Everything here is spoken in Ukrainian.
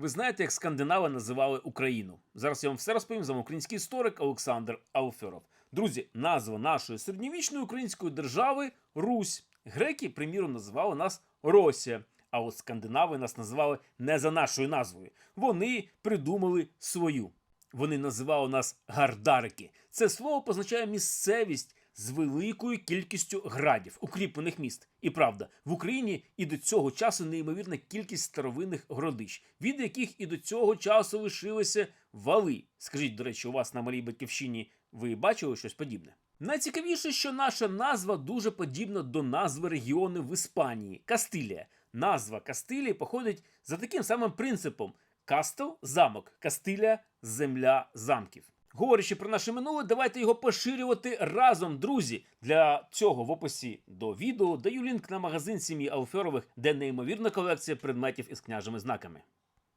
Ви знаєте, як скандинави називали Україну? Зараз я вам все розповім. З вами український історик Олександр Алферов. Друзі, назва нашої середньовічної української держави Русь. Греки, приміром, називали нас Росія. А от скандинави нас називали не за нашою назвою. Вони придумали свою. Вони називали нас гардарики. Це слово позначає місцевість з великою кількістю градів, укріплених міст. І правда, в Україні і до цього часу неймовірна кількість старовинних городищ, від яких і до цього часу лишилися вали. Скажіть, до речі, у вас на малій батьківщині ви бачили щось подібне? Найцікавіше, що наша назва дуже подібна до назви регіону в Іспанії Кастилія. Назва Кастилії походить за таким самим принципом: Кастел замок, Кастилія земля замків. Говорячи про наше минуле, давайте його поширювати разом, друзі. Для цього в описі до відео даю лінк на магазин сім'ї Алферових, де неймовірна колекція предметів із княжими знаками.